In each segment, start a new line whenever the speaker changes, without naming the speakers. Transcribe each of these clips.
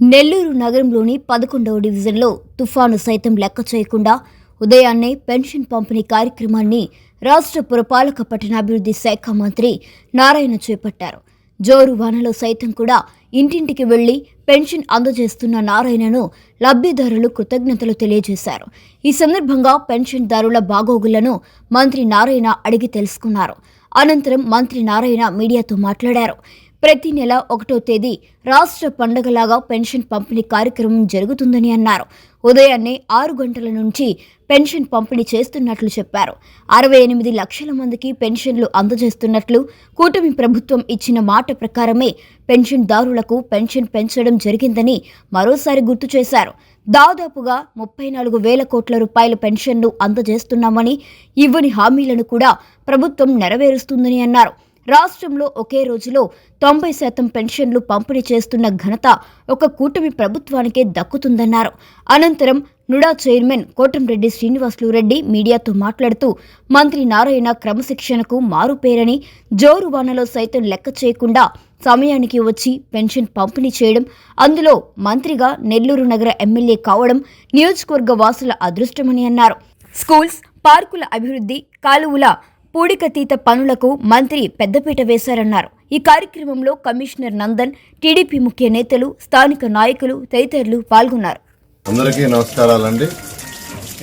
నెల్లూరు నగరంలోని పదకొండవ డివిజన్లో తుఫాను సైతం లెక్క చేయకుండా ఉదయాన్నే పెన్షన్ పంపిణీ కార్యక్రమాన్ని రాష్ట్ర పురపాలక పట్టణాభివృద్ధి శాఖ మంత్రి నారాయణ చేపట్టారు. జోరు వానలో సైతం కూడా ఇంటింటికి వెళ్ళి పెన్షన్ అందజేస్తున్న నారాయణను లబ్ధిదారులు కృతజ్ఞతలు తెలియజేశారు. ఈ సందర్భంగా పెన్షన్దారుల బాగోగులను మంత్రి నారాయణ అడిగి తెలుసుకున్నారు. అనంతరం మంత్రి నారాయణ మీడియాతో మాట్లాడారు. ప్రతి నెల ఒకటో తేదీ రాష్ట్ర పండగలాగా పెన్షన్ పంపిణీ కార్యక్రమం జరుగుతుందని అన్నారు. ఉదయాన్నే ఆరు గంటల నుంచి పెన్షన్ పంపిణీ చేస్తున్నట్లు చెప్పారు. అరవై ఎనిమిది లక్షల మందికి పెన్షన్లు అందజేస్తున్నట్లు కూటమి ప్రభుత్వం ఇచ్చిన మాట ప్రకారమే పెన్షన్దారులకు పెన్షన్ పెంచడం జరిగిందని మరోసారి గుర్తు చేశారు. దాదాపుగా ముప్పై నాలుగు వేల కోట్ల రూపాయల పెన్షన్లు అందజేస్తున్నామని ఇవ్వని హామీలను కూడా ప్రభుత్వం నెరవేరుస్తుందని అన్నారు. రాష్ట్రంలో ఒకే రోజులో తొంభై శాతం పెన్షన్లు పంపిణీ చేస్తున్న ఘనత ఒక కూటమి ప్రభుత్వానికే దక్కుతుందన్నారు. అనంతరం నుడా చైర్మన్ కోటంరెడ్డి శ్రీనివాసులు రెడ్డి మీడియాతో మాట్లాడుతూ మంత్రి నారాయణ క్రమశిక్షణకు మారుపేరని జోరు వానలో సైతం లెక్క చేయకుండా సమయానికి వచ్చి పెన్షన్ పంపిణీ చేయడం అందులో మంత్రిగా నెల్లూరు నగర ఎమ్మెల్యే కావడం నియోజకవర్గ వాసుల అదృష్టమని అన్నారు. స్కూల్స్ పార్కుల అభివృద్ధి కాలువల పూడికతీత పనులకు మంత్రి పెద్దపీట వేశారన్నారు. ఈ కార్యక్రమంలో కమిషనర్ నందన్ టీడీపీ ముఖ్య నేతలు స్థానిక నాయకులు తదితరులు పాల్గొన్నారు.
అందరికీ నమస్కారాలండి.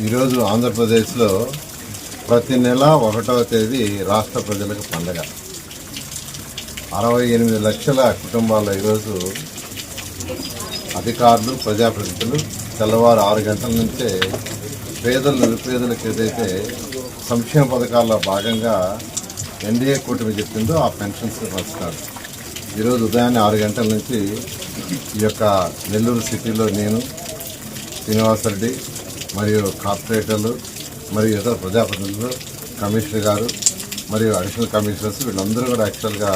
ఈరోజు ఆంధ్రప్రదేశ్లో ప్రతి నెల ఒకటవ తేదీ రాష్ట్ర ప్రజలకు పండగ. అరవై ఎనిమిది లక్షల కుటుంబాల్లో ఈరోజు అధికారులు ప్రజాప్రతినిధులు తెల్లవారు ఆరు గంటల నుంచే పేదలు నిరుపేదలకు ఏదైతే సంక్షేమ పథకాల్లో భాగంగా ఎన్డీఏ కూటమి చెప్పిందో ఆ పెన్షన్స్ పంచుతారు ఈరోజు ఉదయాన్నే ఆరు గంటల నుంచి ఈ యొక్క నెల్లూరు సిటీలో నేను శ్రీనివాసరెడ్డి మరియు కార్పొరేటర్లు మరియు ఇతర ప్రజాప్రతినిధులు కమిషనర్ గారు మరియు అడిషనల్ కమిషనర్స్ వీళ్ళందరూ కూడా యాక్చువల్గా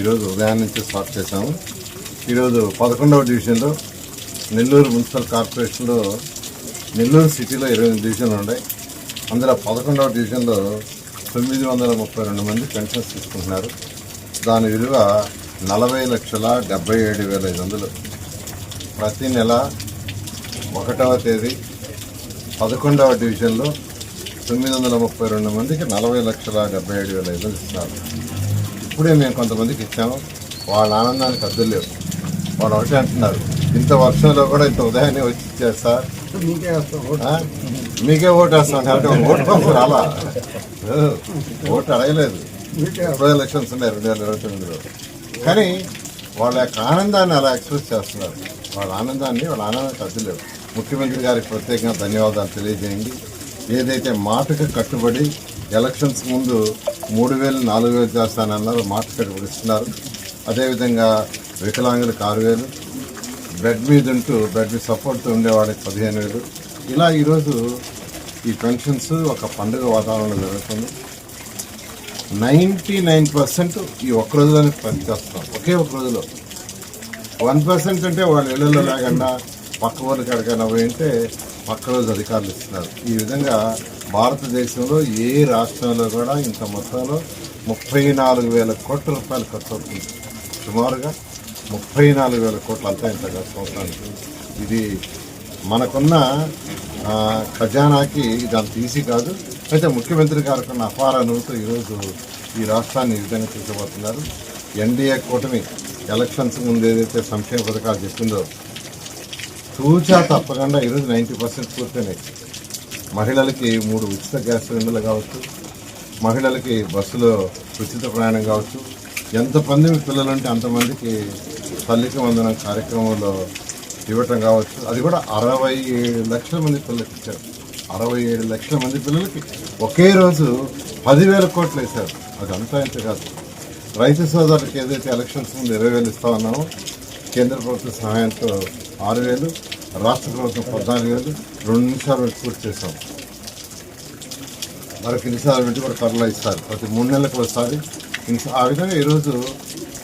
ఈరోజు ఉదయం నుంచి స్టార్ట్ చేశాము. ఈరోజు పదకొండవ డివిజన్లో నెల్లూరు మున్సిపల్ కార్పొరేషన్లో నెల్లూరు సిటీలో ఇరవై ఎనిమిది డివిజన్లు ఉన్నాయి. అందులో పదకొండవ డివిజన్లో తొమ్మిది వందల ముప్పై రెండు మంది పెన్షన్స్ తీసుకుంటున్నారు. దాని విలువ నలభై లక్షల డెబ్బై ఏడు వేల ఐదు వందలు. ప్రతి నెల ఒకటవ తేదీ పదకొండవ డివిజన్లో తొమ్మిది వందల ముప్పై రెండు మందికి నలభై లక్షల డెబ్బై ఏడు వేల ఐదు వందలు ఇస్తున్నారు. ఇప్పుడే మేము కొంతమందికి ఇచ్చాము. వాళ్ళ ఆనందానికి అద్దులు లేవు. వాళ్ళు ఒకటే అంటున్నారు. ఇంత వర్షంలో కూడా ఇంత ఉదయాన్నే వచ్చి ఇచ్చారు సార్? మీకే ఓటు వేస్తాం కాబట్టి ఓటు పంపు రాలా. ఓటు అడగలేదు. ఇప్పుడు ఎలక్షన్స్ ఉన్నాయి రెండు వేల ఇరవై తొమ్మిదిలో. కానీ వాళ్ళ యొక్క ఆనందాన్ని అలా ఎక్స్ప్రెస్ చేస్తున్నారు. వాళ్ళ ఆనందాన్ని వాళ్ళ ఆనందానికి అద్దులేవు ముఖ్యమంత్రి గారికి ప్రత్యేకంగా ధన్యవాదాలు తెలియజేయండి. ఏదైతే మాటకు కట్టుబడి ఎలక్షన్స్ ముందు మూడు వేలు నాలుగు వేలు చేస్తానన్నారు మాట కట్టుబడి ఇస్తున్నారు. అదేవిధంగా వికలాంగులకు ఆరు వేలు బెడ్ మీద ఉంటూ బెడ్ మీద సపోర్ట్తో ఉండేవాడికి పదిహేను వేలు ఇలా ఈరోజు ఈ పెన్షన్స్ ఒక పండుగ వాతావరణంలో జరుగుతుంది. నైంటీ నైన్ పర్సెంట్ ఈ ఒక్క రోజులోనే పనిచేస్తాం. ఒకే ఒక రోజులో వన్ పర్సెంట్ అంటే వాళ్ళ ఇళ్ళల్లో లేకుండా పక్క ఊరికి ఎక్కడికైనా పోయి ఉంటే పక్క రోజు అధికారులు ఇస్తున్నారు. ఈ విధంగా భారతదేశంలో ఏ రాష్ట్రంలో కూడా ఇంత మొత్తంలో ముప్పై నాలుగు వేల కోట్ల రూపాయలు ఖర్చు అవుతుంది. సుమారుగా ముప్పై నాలుగు వేల కోట్లు అంతా ఇంత ఖర్చు అవుతుంది. ఇది మనకున్న ఖజానాకి దాని తీసి కాదు. అయితే ముఖ్యమంత్రి గారికి ఉన్న అపార అనుభూతి ఈరోజు ఈ రాష్ట్రాన్ని ఈ విధంగా చూసబోతున్నారు ఎన్డీఏ కూటమి ఎలక్షన్స్ ముందు ఏదైతే సంక్షేమ పథకాలు చెప్పిందో తూచా తప్పకుండా ఈరోజు నైంటీ పర్సెంట్ పూర్తయినాయి. మహిళలకి మూడు ఉచిత గ్యాస్ సిలిండర్లు కావచ్చు మహిళలకి బస్సులో ఉచిత ప్రయాణం కావచ్చు. ఎంతమంది పిల్లలుంటే అంతమందికి తల్లికి వందనం కార్యక్రమంలో ఇవ్వటం కావచ్చు. అది కూడా అరవై ఏడు లక్షల మంది పిల్లలకి ఇచ్చారు. అరవై ఏడు లక్షల మంది పిల్లలకి ఒకే రోజు పదివేల కోట్లు వేశారు. అది అంతా ఇంత కాదు. రైతు సోదరులకు ఏదైతే ఎలక్షన్స్ ముందు ఇరవై వేలు ఇస్తా ఉన్నామో కేంద్ర ప్రభుత్వ సహాయంతో ఆరు వేలు రాష్ట్ర ప్రభుత్వం పద్నాలుగు వేలు రెండు నిమిషాలు పెట్టి పూర్తి చేశాం మరొక నిమిషాలు పెట్టి కూడా త్వరలో ఇస్తారు. ప్రతి మూడు నెలలకు ఒకసారి. ఆ విధంగా ఈరోజు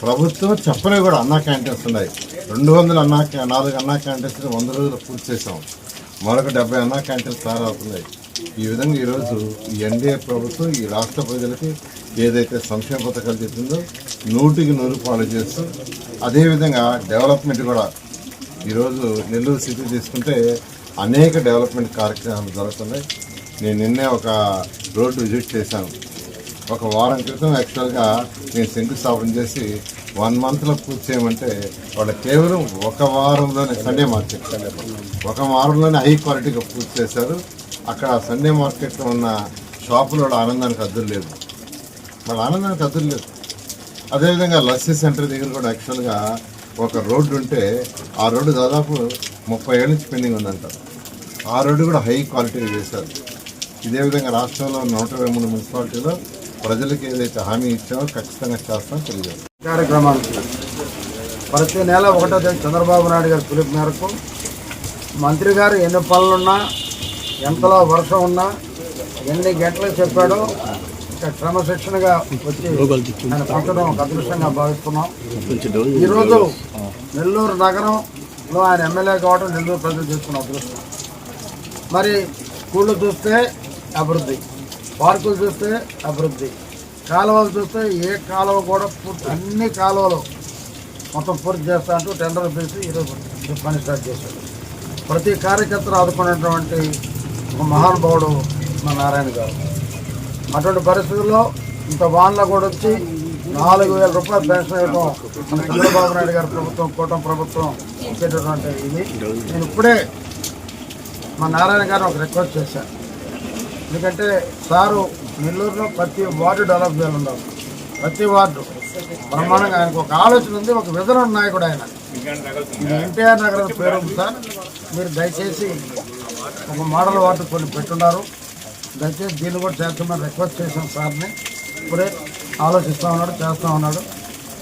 ప్రభుత్వం చెప్పని కూడా అన్నా క్యాంటీన్స్ ఉన్నాయి. రెండు వందల అన్నా నాలుగు అన్నా క్యాంటీన్స్ వంద రోజులు పూర్తి చేసాం మరొక డెబ్బై అన్నా క్యాంటీన్స్ తయారవుతున్నాయి ఈ విధంగా ఈరోజు ఈ ఎన్డీఏ ప్రభుత్వం ఈ రాష్ట్ర ప్రజలకి ఏదైతే సంక్షేమ పథకాలు చెప్పిందో నూటికి నూరు పాలు చేస్తూ అదేవిధంగా డెవలప్మెంట్ కూడా ఈరోజు నెల్లూరు సిటీ తీసుకుంటే అనేక డెవలప్మెంట్ కార్యక్రమాలు జరుగుతున్నాయి. నేను నిన్నే ఒక రోడ్డు విజిట్ చేశాను. ఒక వారం క్రితం యాక్చువల్గా నేను శంకుస్థాపన చేసి వన్ మంత్లో పూర్తి చేయమంటే వాళ్ళు కేవలం ఒక వారంలోనే సండే మార్కెట్ ఒక వారంలోనే హై క్వాలిటీగా పూర్తి చేశారు. అక్కడ సండే మార్కెట్లో ఉన్న షాపులో ఆనందానికి అద్దులు లేదు. వాళ్ళ ఆనందానికి అద్దులు లేదు. అదేవిధంగా లస్సీ సెంటర్ దగ్గర కూడా యాక్చువల్గా ఒక రోడ్డు ఉంటే ఆ రోడ్డు దాదాపు ముప్పై ఏళ్ళ నుంచి పెండింగ్ ఉందంటారు ఆ రోడ్డు కూడా హై క్వాలిటీ చేశారు. ఇదే విధంగా రాష్ట్రంలో నూట ఇరవై మూడు మున్సిపాలిటీలో ప్రజలకు ఏదైతే హామీ ఇచ్చామో ఖచ్చితంగా చేస్తామో తెలియదు
కార్యక్రమానికి. ప్రతి నెల ఒకటో తేదీ చంద్రబాబు నాయుడు గారి పిలుపు మేరకు మంత్రి గారు ఎన్ని పనులున్నా ఎంతలో వర్షం ఉన్నా ఎన్ని గంటలకు చెప్పాడో ఇక క్రమశిక్షణగా వచ్చి ఆయన పంచడం ఒక అదృష్టంగా భావిస్తున్నాం. ఈరోజు నెల్లూరు నగరంలో ఆయన ఎమ్మెల్యే కావడం నెల్లూరు ప్రజలు చేసుకున్న అదృష్టం. మరి స్కూళ్ళు చూస్తే అభివృద్ధి పార్కులు చూస్తే అభివృద్ధి కాలువలు చూస్తే ఏ కాలువ కూడా పూర్తి అన్ని కాలువలు మొత్తం పూర్తి చేస్తా అంటూ టెండర్ పిలిచి ఈరోజు పని స్టార్ట్ చేశాడు ప్రతి కార్యకర్తను ఆదుకున్నటువంటి ఒక మహానుభావుడు మా నారాయణ గారు. అటువంటి పరిస్థితుల్లో ఇంత వాన్లో కూడా వచ్చి నాలుగు వేల రూపాయలు పెన్షన్ ఇవ్వడం మన చంద్రబాబు నాయుడు గారి ప్రభుత్వం కూటమి ప్రభుత్వం ఇచ్చేటటువంటి ఇది. నేను ఇప్పుడే మా నారాయణ గారిని ఒక రిక్వెస్ట్ చేశాను ఎందుకంటే సారు నెల్లూరులో ప్రతి వార్డు డెవలప్ చేయాలి ఉండాలి ప్రతి వార్డు. బ్రహ్మాండంగా ఆయనకు ఒక ఆలోచన ఉంది ఒక విధన నాయకుడు ఆయన. ఇది ఎన్టీఆర్ నగర్ పేరు సార్. మీరు దయచేసి ఒక మోడల్ వార్డు కొన్ని పెట్టున్నారు దయచేసి దీన్ని కూడా చేస్తామని రిక్వెస్ట్ చేశాం సార్ని. ఇప్పుడే ఆలోచిస్తూ ఉన్నాడు చేస్తూ ఉన్నాడు.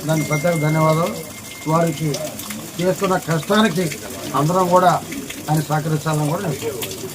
దానికి ప్రత్యేక ధన్యవాదాలు. వారికి చేస్తున్న కష్టానికి అందరం కూడా ఆయన సహకరించాలని కూడా నేను